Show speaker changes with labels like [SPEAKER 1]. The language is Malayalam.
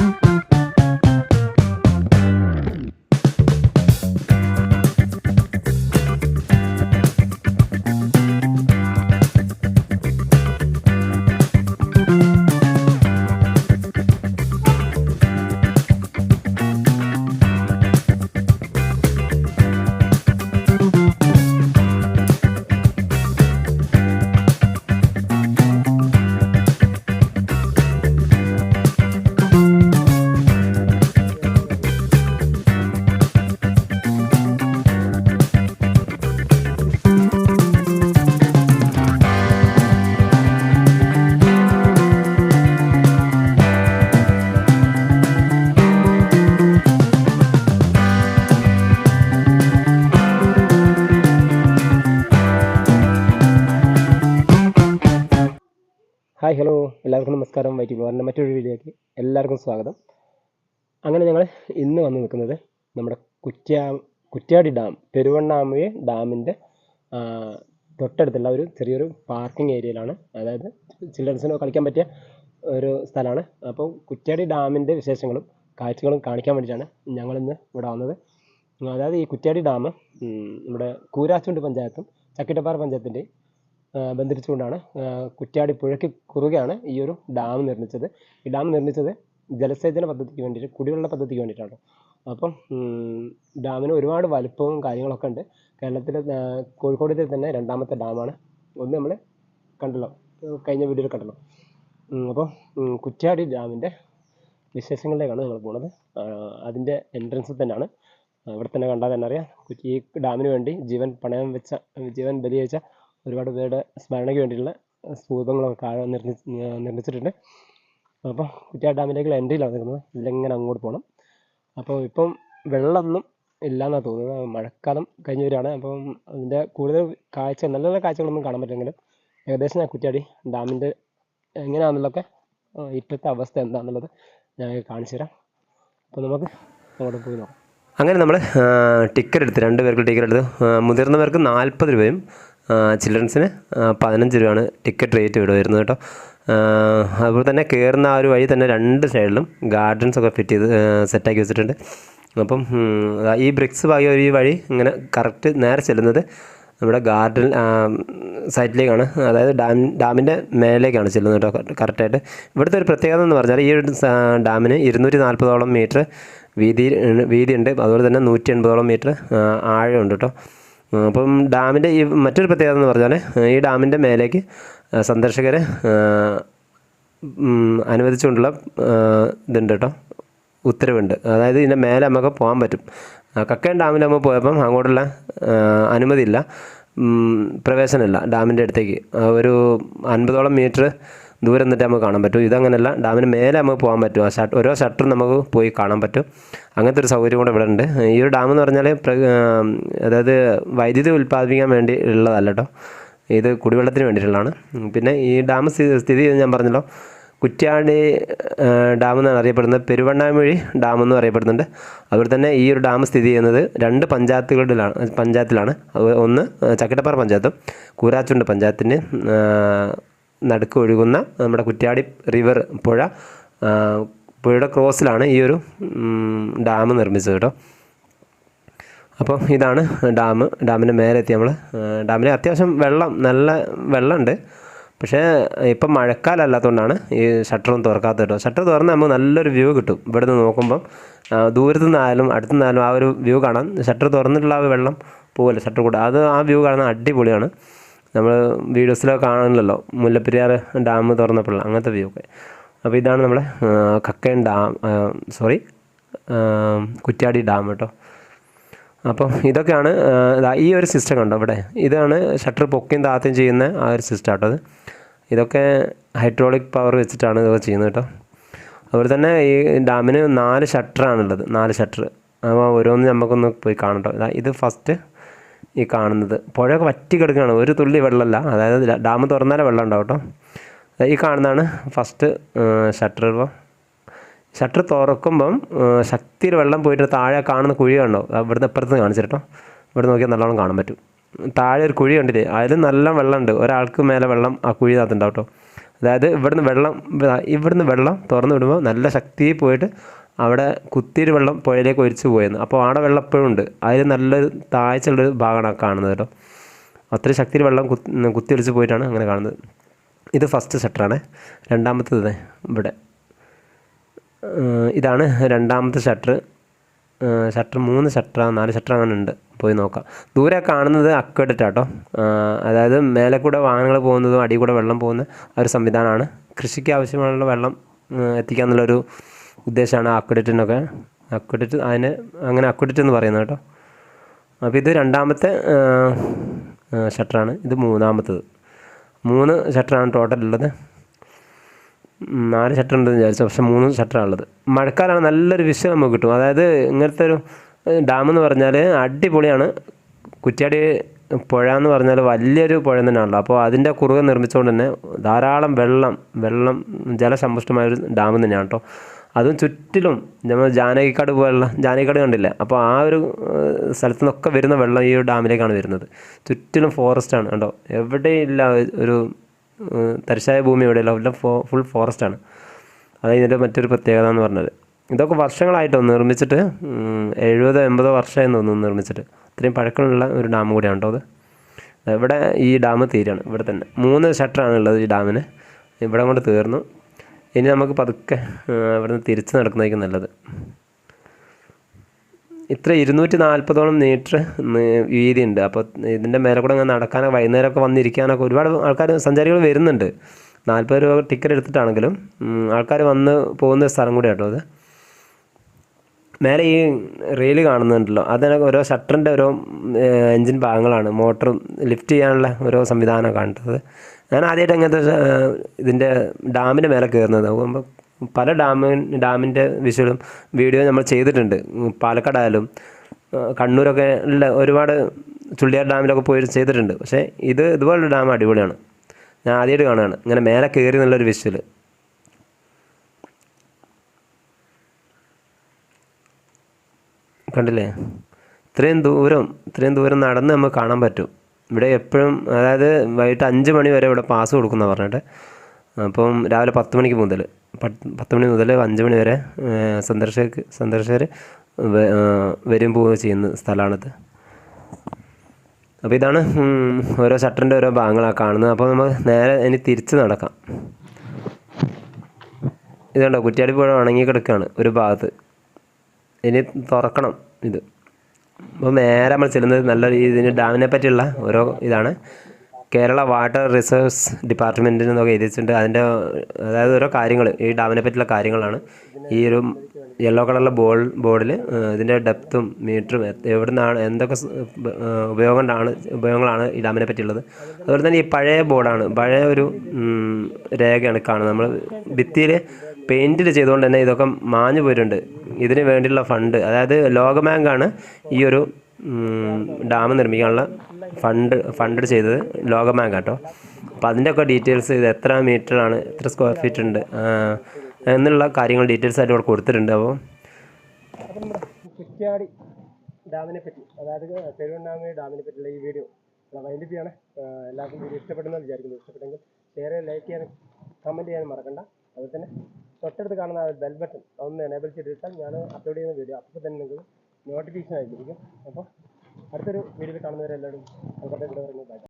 [SPEAKER 1] Mm-hmm. Hi hello. എല്ലാവർക്കും നമസ്കാരം. വൈറ്റ് ബ്ലോറിന്റെ മറ്റൊരു വീഡിയോയിലേക്ക് എല്ലാവർക്കും സ്വാഗതം. അങ്ങനെ ഞങ്ങൾ ഇന്ന് വന്ന് നിൽക്കുന്നത് നമ്മുടെ കുറ്റ്യാ കുറ്റ്യാടി ഡാം പെരുവണ്ണാമുഴി ഡാമിന്റെ തൊട്ടടുത്തുള്ള ഒരു ചെറിയൊരു പാർക്കിംഗ് ഏരിയയിലാണ്. അതായത് ചിൽഡ്രൻസിനോ കളിക്കാൻ പറ്റിയ ഒരു സ്ഥലമാണ്. അപ്പോൾ കുറ്റ്യാടി ഡാമിന്റെ വിശേഷങ്ങളും കാഴ്ചകളും കാണിക്കാൻ വേണ്ടിയിട്ടാണ് ഞങ്ങളിന്ന് ഇവിടെ വന്നത്. അതായത് ഈ കുറ്റ്യാടി ഡാം നമ്മുടെ കൂരാച്ചുണ്ട് പഞ്ചായത്തും ചക്കിട്ടപ്പാറ പഞ്ചായത്തിന്റെയും ബന്ധിപ്പിച്ചുകൊണ്ടാണ് കുറ്റ്യാടി പുഴയ്ക്ക് കുറുകെയാണ് ഈ ഒരു ഡാം നിർമ്മിച്ചത്. ഈ ഡാം നിർമ്മിച്ചത് ജലസേചന പദ്ധതിക്ക് വേണ്ടിയിട്ട് കുടിവെള്ള പദ്ധതിക്ക് വേണ്ടിയിട്ടാണ്. അപ്പം ഡാമിന് ഒരുപാട് വലുപ്പവും കാര്യങ്ങളൊക്കെ ഉണ്ട്. കേരളത്തിലെ കോഴിക്കോടിലെ തന്നെ രണ്ടാമത്തെ ഡാമാണ് ഒന്ന് നമ്മൾ കണ്ടല്ലോ കഴിഞ്ഞ വീഡിയോയിൽ കണ്ടല്ലോ. അപ്പോൾ കുറ്റ്യാടി ഡാമിന്റെ വിശേഷങ്ങളിലേക്കാണ് പോകുന്നത് ആ, അതിന്റെ എൻട്രൻസിൽ തന്നെയാണ്. ഇവിടെ തന്നെ കണ്ടാൽ തന്നെ അറിയാം ഈ ഡാമിന് വേണ്ടി ജീവൻ പണയം വെച്ച ജീവൻ ബലി കഴിച്ച ഒരുപാട് പേരുടെ സ്മരണയ്ക്ക് വേണ്ടിയിട്ടുള്ള സ്തൂപങ്ങളൊക്കെ താഴെ നിർമ്മി നിർമ്മിച്ചിട്ടുണ്ട് അപ്പോൾ കുറ്റിയാട് ഡാമിലേക്കുള്ള എൻട്രിയിലാണ് നിൽക്കുന്നത്. ഇതിലെങ്ങനെ അങ്ങോട്ട് പോകണം അപ്പോൾ ഇപ്പം വെള്ളമൊന്നും ഇല്ലയെന്നാണ് തോന്നുന്നത്. മഴക്കാലം കഴിഞ്ഞ് വരികയാണ്. അപ്പം അതിന്റെ കൂടുതൽ കാഴ്ച നല്ല നല്ല കാഴ്ചകളൊന്നും കാണാൻ പറ്റുമെങ്കിലും ഏകദേശം ഞാൻ കുറ്റ്യാടി ഡാമിന്റെ എങ്ങനെയാണെന്നുള്ളതൊക്കെ ഇപ്പോഴത്തെ അവസ്ഥ എന്താണെന്നുള്ളത് ഞാൻ കാണിച്ചു തരാം. അപ്പോൾ നമുക്ക് അങ്ങോട്ട് പോയി നോക്കാം. അങ്ങനെ നമ്മൾ ടിക്കറ്റ് എടുത്ത് രണ്ട് പേർക്ക് ടിക്കറ്റ് എടുത്ത് മുതിർന്നവർക്ക് നാൽപ്പത് രൂപയും ചിൽഡ്രൻസിന് പതിനഞ്ച് രൂപയാണ് ടിക്കറ്റ് റേറ്റ് ഇവിടെ വരുന്നത് കേട്ടോ. അതുപോലെ തന്നെ കയറുന്ന ആ ഒരു വഴി തന്നെ രണ്ട് സൈഡിലും ഗാർഡൻസ് ഒക്കെ ഫിറ്റ് ചെയ്ത് സെറ്റാക്കി വെച്ചിട്ടുണ്ട്. അപ്പം ഈ ബ്രിക്സ് ഭാഗ്യ ഒരു വഴി ഇങ്ങനെ കറക്റ്റ് നേരെ ചെല്ലുന്നത് നമ്മുടെ ഗാർഡൻ സൈറ്റിലേക്കാണ് അതായത് ഡാം ഡാമിന്റെ മേലേക്കാണ് ചെല്ലുന്നത് കേട്ടോ കറക്റ്റായിട്ട്. ഇവിടുത്തെ ഒരു പ്രത്യേകത എന്ന് പറഞ്ഞാൽ ഈ ഒരു ഡാമിന് ഇരുന്നൂറ്റി നാൽപ്പതോളം മീറ്റർ വീതി വീതിയുണ്ട്. അതുപോലെ തന്നെ നൂറ്റി എൺപതോളം മീറ്റർ ആഴമുണ്ട് കേട്ടോ. അപ്പം ഡാമിന്റെ ഈ മറ്റൊരു പ്രത്യേകത എന്ന് പറഞ്ഞാൽ ഈ ഡാമിന്റെ മേലേക്ക് സന്ദർശകരെ അനുവദിച്ചുകൊണ്ടുള്ള ഇതുണ്ട് കേട്ടോ. ഉത്തരവുണ്ട്. അതായത് ഇതിന്റെ മേലെ നമുക്ക് പോകാൻ പറ്റും. കക്കയം ഡാമിൽ നമ്മൾ പോയപ്പം അങ്ങോട്ടുള്ള അനുമതിയില്ല പ്രവേശനമില്ല ഡാമിന്റെ അടുത്തേക്ക്. ഒരു അൻപതോളം മീറ്റർ ദൂരം നിന്നിട്ട് നമുക്ക് കാണാൻ പറ്റും. ഇതങ്ങനെയല്ല ഡാമിന് മേലെ നമുക്ക് പോകാൻ പറ്റും. ആ ഷട്ട് ഓരോ ഷട്ടറും നമുക്ക് പോയി കാണാൻ പറ്റും. അങ്ങനത്തെ ഒരു സൗകര്യം കൂടെ ഇവിടെ ഉണ്ട്. ഈ ഒരു ഡാം എന്ന് പറഞ്ഞാൽ അതായത് വൈദ്യുതി ഉൽപ്പാദിപ്പിക്കാൻ വേണ്ടി ഉള്ളതല്ല കേട്ടോ. ഇത് കുടിവെള്ളത്തിന് വേണ്ടിയിട്ടുള്ളതാണ്. പിന്നെ ഈ ഡാം സ്ഥി- സ്ഥിതി ഞാൻ പറഞ്ഞല്ലോ. കുറ്റ്യാടി ഡാം എന്നാണ് അറിയപ്പെടുന്നത്. പെരുവണ്ണാമൊഴി ഡാം എന്നും അറിയപ്പെടുന്നുണ്ട്. അതുപോലെ തന്നെ ഈ ഒരു ഡാം സ്ഥിതി ചെയ്യുന്നത് രണ്ട് പഞ്ചായത്തുകളിലാണ് പഞ്ചായത്തിലാണ്. ഒന്ന് ചക്കിട്ടപ്പാറ പഞ്ചായത്തും കൂരാച്ചുണ്ട് പഞ്ചായത്തിന് ആ, നടുക്ക് ഒഴുകുന്ന നമ്മുടെ കുറ്റ്യാടി റിവർ പുഴ പുഴയുടെ ക്രോസിലാണ് ഈ ഒരു ഡാം നിർമ്മിച്ചത് കേട്ടോ. അപ്പോൾ ഇതാണ് ഡാം ഡാമിന്റെ മേലെ എത്തി നമ്മൾ ഡാമിന് അത്യാവശ്യം വെള്ളം നല്ല വെള്ളമുണ്ട്. പക്ഷേ ഇപ്പം മഴക്കാലം അല്ലാത്തതുകൊണ്ടാണ് ഈ ഷട്ടറും തുറക്കാത്തത് കേട്ടോ. ഷട്ടർ തുറന്ന് നമുക്ക് നല്ലൊരു വ്യൂ കിട്ടും. ഇവിടെ നിന്ന് നോക്കുമ്പം ദൂരത്തു നിന്നായാലും അടുത്തു നിന്നായാലും ആ ഒരു വ്യൂ കാണാം. ഷട്ടർ തുറന്നിട്ടുള്ള ആ വെള്ളം പോകല്ലേ ഷട്ടർ കൂടെ. അത് ആ വ്യൂ കാണുന്ന അടിപൊളിയാണ്. നമ്മൾ വീഡിയോസിലൊക്കെ കാണുന്നില്ലല്ലോ മുല്ലപ്പെരിയാർ ഡാം തുറന്നപ്പോഴുള്ള അങ്ങനത്തെ വ്യൂ ഒക്കെ. അപ്പോൾ ഇതാണ് നമ്മുടെ Kakkayam Kakkayam dam sorry Kuttiady dam കേട്ടോ. അപ്പോൾ ഇതൊക്കെയാണ് ഈ ഒരു സിസ്റ്റം കണ്ടോ ഇവിടെ? ഇതാണ് ഷട്ടർ പൊക്കിയും താത്തയും ചെയ്യുന്ന ആ ഒരു സിസ്റ്റം കേട്ടോ അത്. ഇതൊക്കെ ഹൈഡ്രോളിക് പവർ വെച്ചിട്ടാണ് ഇതൊക്കെ ചെയ്യുന്നത് കേട്ടോ. അതുപോലെ തന്നെ ഈ ഡാമിന് നാല് ഷട്ടറാണുള്ളത് നാല് ഷട്ടർ അപ്പോൾ ഓരോന്ന് നമുക്കൊന്ന് പോയി കാണട്ടോ. ഇത് ഫസ്റ്റ് ഈ കാണുന്നത്. പുഴയൊക്കെ വറ്റി കിടക്കുകയാണ്. ഒരു തുള്ളി വെള്ളമല്ല. അതായത് ഡാം തുറന്നാലേ വെള്ളം ഉണ്ടാവും കേട്ടോ ഈ കാണുന്നതാണ് ഫസ്റ്റ് ഷട്ടർ ഇപ്പോൾ ഷട്ടർ തുറക്കുമ്പം ശക്തിയിൽ വെള്ളം പോയിട്ട് താഴെ കാണുന്ന കുഴി കണ്ടോ? ദാ ഇവിടുന്ന് ഇപ്പുറത്ത് കാണിച്ചു കേട്ടോ ഇവിടെ നോക്കിയാൽ നല്ലോണം കാണാൻ പറ്റും. താഴെ ഒരു കുഴി കണ്ടില്ലേ? അതിൽ നല്ല വെള്ളമുണ്ട്. ഒരാൾക്ക് മേലെ വെള്ളം ആ കുഴിനകത്തുണ്ടാവും കേട്ടോ അതായത് ഇവിടുന്ന് വെള്ളം ഇവിടുന്ന് വെള്ളം തുറന്നു വിടുമ്പോൾ നല്ല ശക്തിയിൽ പോയിട്ട് അവിടെ കുത്തിയൊരു വെള്ളം പുഴയിലേക്ക് ഒലിച്ചു പോയെന്ന്. അപ്പോൾ അവിടെ വെള്ളം എപ്പോഴും ഉണ്ട്. അതിൽ നല്ലൊരു താഴ്ചയുള്ളൊരു ഭാഗമാണ് കാണുന്നത് കേട്ടോ. അത്രയും ശക്തിയിൽ വെള്ളം കുത്തി കുത്തി ഒലിച്ച് പോയിട്ടാണ് അങ്ങനെ കാണുന്നത്. ഇത് ഫസ്റ്റ് ഷട്ടറാണ് രണ്ടാമത്തേത് ഇവിടെ. ഇതാണ് രണ്ടാമത്തെ ഷട്ടർ ഷട്ടർ മൂന്ന് ഷട്ടർ നാല് ഷട്ടർ അങ്ങനെ ഉണ്ട്. പോയി നോക്കാം. ദൂരെ കാണുന്നത് അക്വഡറ്റ് അതായത് മേലെ കൂടെ വാഹനങ്ങൾ പോകുന്നതും അടി കൂടെ വെള്ളം പോകുന്ന ഒരു സംവിധാനമാണ്. കൃഷിക്ക് ആവശ്യമായുള്ള വെള്ളം എത്തിക്കാന്നുള്ളൊരു ഉദ്ദേശമാണ് അക്വഡറ്റിനൊക്കെ അക്വഡറ്റ് അതിന് അങ്ങനെ അക്വഡറ്റ് എന്ന് പറയുന്നത് കേട്ടോ. അപ്പോൾ ഇത് രണ്ടാമത്തെ ഷട്ടറാണ്. ഇത് മൂന്നാമത്തത്. മൂന്ന് ഷട്ടറാണ് ടോട്ടൽ ഉള്ളത്. നാല് ഷട്ടർ ഉണ്ടെന്ന് വിചാരിച്ചു. പക്ഷേ മൂന്ന് ഷട്ടറാണ് ഉള്ളത്. മഴക്കാലമാണ് നല്ലൊരു വിഷയം നമുക്ക് കിട്ടും. അതായത് ഇങ്ങനത്തെ ഒരു ഡാം എന്ന് പറഞ്ഞാൽ അടിപൊളിയാണ്. കുറ്റ്യാടി പുഴ എന്ന് പറഞ്ഞാൽ വലിയൊരു പുഴ തന്നെയാണല്ലോ. അപ്പോൾ അതിന്റെ കുറുകെ നിർമ്മിച്ചുകൊണ്ട് തന്നെ ധാരാളം വെള്ളം വെള്ളം ജലസമ്പുഷ്ടമായൊരു ഡാം തന്നെയാണ് കേട്ടോ. അതും ചുറ്റിലും നമ്മൾ ജാനകിക്കാട് പോലുള്ള ജാനകിക്കാട് കണ്ടില്ല. അപ്പോൾ ആ ഒരു സ്ഥലത്തു നിന്നൊക്കെ വരുന്ന വെള്ളം ഈ ഡാമിലേക്കാണ് വരുന്നത്. ചുറ്റിലും ഫോറസ്റ്റാണ് കണ്ടോ? എവിടെയില്ല ഒരു തരിശായ ഭൂമി എവിടെയല്ല. എല്ലാം ഫോ ഫുൾ ഫോറസ്റ്റാണ് അതാണ് ഇതിന്റെ മറ്റൊരു പ്രത്യേകത എന്ന് പറഞ്ഞത്. ഇതൊക്കെ വർഷങ്ങളായിട്ടോ നിർമ്മിച്ചിട്ട് എഴുപതോ എൺപതോ വർഷമായി തോന്നുന്നു നിർമ്മിച്ചിട്ട്. അത്രയും പഴക്കമുള്ള ഒരു ഡാം കൂടിയാണ് കേട്ടോ അത്. ഇവിടെ ഈ ഡാം തീരാണ്. ഇവിടെ തന്നെ മൂന്ന് ഷട്ടറാണ് ഉള്ളത് ഈ ഡാമിന്. ഇവിടെ കൊണ്ട് തീർന്നു. ഇനി നമുക്ക് പതുക്കെ ഇവിടുന്ന് തിരിച്ച് നടക്കുന്നതായിരിക്കും നല്ലത്. ഇത്ര ഇരുന്നൂറ്റി നാൽപ്പതോളം മീറ്റർ വീതിയുണ്ട്. അപ്പോൾ ഇതിന്റെ മേലെ കൂടെ അങ്ങനെ നടക്കാനൊക്കെ വൈകുന്നേരമൊക്കെ വന്നിരിക്കാനൊക്കെ ഒരുപാട് ആൾക്കാർ സഞ്ചാരികൾ വരുന്നുണ്ട്. നാൽപ്പത് രൂപ ടിക്കറ്റ് എടുത്തിട്ടാണെങ്കിലും ആൾക്കാർ വന്ന് പോകുന്ന സ്ഥലം കൂടെ കേട്ടോ അത്. മേലെ ഈ റെയിൽ കാണുന്നുണ്ടല്ലോ അതിന് ഓരോ ഷട്ടറിന്റെ ഓരോ എൻജിൻ ഭാഗങ്ങളാണ്. മോട്ടറും ലിഫ്റ്റ് ചെയ്യാനുള്ള ഓരോ സംവിധാനമാണ് കാണുന്നത് ഞാൻ ആദ്യമായിട്ട് അങ്ങനത്തെ ഇതിന്റെ ഡാമിന്റെ മേലെ കയറുന്നത് അപ്പോൾ പല ഡാമി ഡാമിന്റെ വിഷ്വലും വീഡിയോ നമ്മൾ ചെയ്തിട്ടുണ്ട്. പാലക്കാടായാലും കണ്ണൂരൊക്കെ ഉള്ള ഒരുപാട് ചുള്ളിയാർ ഡാമിലൊക്കെ പോയി ചെയ്തിട്ടുണ്ട്. പക്ഷേ ഇത് ഇതുപോലുള്ള ഡാം അടിപൊളിയാണ്. ഞാൻ ആദ്യമായിട്ട് കാണുകയാണ്. ഇങ്ങനെ മേലെ കയറി എന്നുള്ളൊരു വിഷ്വൽ കണ്ടില്ലേ? ഇത്രയും ദൂരം ഇത്രയും ദൂരം നടന്ന് നമുക്ക് കാണാൻ പറ്റും. ഇവിടെ എപ്പോഴും അതായത് വൈകിട്ട് അഞ്ച് മണി വരെ ഇവിടെ പാസ് കൊടുക്കുന്ന പറഞ്ഞിട്ട്. അപ്പം രാവിലെ പത്ത് മണിക്ക് മുതൽ പത്ത് മണി മുതൽ അഞ്ച് മണി വരെ സന്ദർശക സന്ദർശകർ വരും പോവുക ചെയ്യുന്ന സ്ഥലമാണിത്. അപ്പോൾ ഇതാണ് ഓരോ ഷട്ടറിന്റെ ഓരോ ഭാഗങ്ങളാണ് കാണുന്നത്. അപ്പോൾ നമ്മൾ നേരെ ഇനി തിരിച്ച് നടക്കാം. ഇതുണ്ടോ കുറ്റിയാടി പുഴ ഉണങ്ങി കിടക്കുകയാണ് ഒരു ഭാഗത്ത്. ഇനി തുറക്കണം ഇത്. അപ്പോൾ നേരെ നമ്മൾ ചെല്ലുന്നത് നല്ല ഇതിന് ഡാമിനെ പറ്റിയുള്ള ഓരോ ഇതാണ്. കേരള വാട്ടർ റിസോഴ്സ് ഡിപ്പാർട്ട്മെന്റിൽ നിന്നൊക്കെ എഴുതിച്ചിട്ടുണ്ട് അതിന്റെ അതായത് ഓരോ കാര്യങ്ങൾ ഈ ഡാമിനെ പറ്റിയുള്ള കാര്യങ്ങളാണ്. ഈ ഒരു യെല്ലോ കളറിലെ ബോൾ ബോർഡിൽ ഇതിന്റെ ഡെപ്തും മീറ്ററും എവിടെ നിന്നാണ് എന്തൊക്കെ ഉപയോഗങ്ങളാണ് ഉപയോഗങ്ങളാണ് ഈ ഡാമിനെ പറ്റിയുള്ളത്. അതുപോലെ തന്നെ ഈ പഴയ ബോർഡാണ്. പഴയ ഒരു രേഖയാണ് കാണുന്നത്. നമ്മൾ ഭിത്തിയിൽ പെയിന്റിൽ ചെയ്തുകൊണ്ട് തന്നെ ഇതൊക്കെ മാഞ്ഞു പോയിട്ടുണ്ട്. ഇതിന് വേണ്ടിയുള്ള ഫണ്ട് അതായത് ലോകബാങ്കാണ് ഈ ഒരു ഡാം നിർമ്മിക്കാനുള്ള ഫണ്ട് ഫണ്ട് ചെയ്തത് ലോകബാങ്ക് കേട്ടോ അപ്പോൾ അതിന്റെയൊക്കെ ഡീറ്റെയിൽസ് ഇത് എത്ര മീറ്ററാണ് എത്ര സ്ക്വയർ ഫീറ്റ് ഉണ്ട് എന്നുള്ള കാര്യങ്ങൾ ഡീറ്റെയിൽസ് ആയിട്ട് ഇവിടെ കൊടുത്തിട്ടുണ്ട്. അപ്പോൾ കുറ്റ്യാടി ഡാമിനെ പറ്റി അതായത് പെരുവണ്ണാമി ഡാമിനെ പറ്റിയുള്ള ഈ വീഡിയോ. ചെയ്യാണ്. എല്ലാവർക്കും വീഡിയോ ഇഷ്ടപ്പെടുന്നത് വിചാരിക്കുന്നു. ഇഷ്ടപ്പെട്ടെങ്കിൽ ഷെയർ ലൈക്ക് ചെയ്യാനും കമന്റ് ചെയ്യാനും മറക്കണ്ട. അതുപോലെ തന്നെ തൊട്ടടുത്ത് കാണുന്ന ബെൽ ബട്ടൺ അതൊന്ന് എനേബിൾ ചെയ്തിട്ടാൽ ഞാൻ അപ്ലോഡ് ചെയ്യുന്ന വീഡിയോ അപ്പോൾ തന്നെ നിങ്ങൾക്ക് നോട്ടിഫിക്കേഷൻ ആയിരിക്കും അപ്പോൾ അടുത്തൊരു വീഡിയോയിൽ കാണുന്നവരെല്ലാവരും അതുകൊണ്ട് ഇവിടെ പറയുന്നത്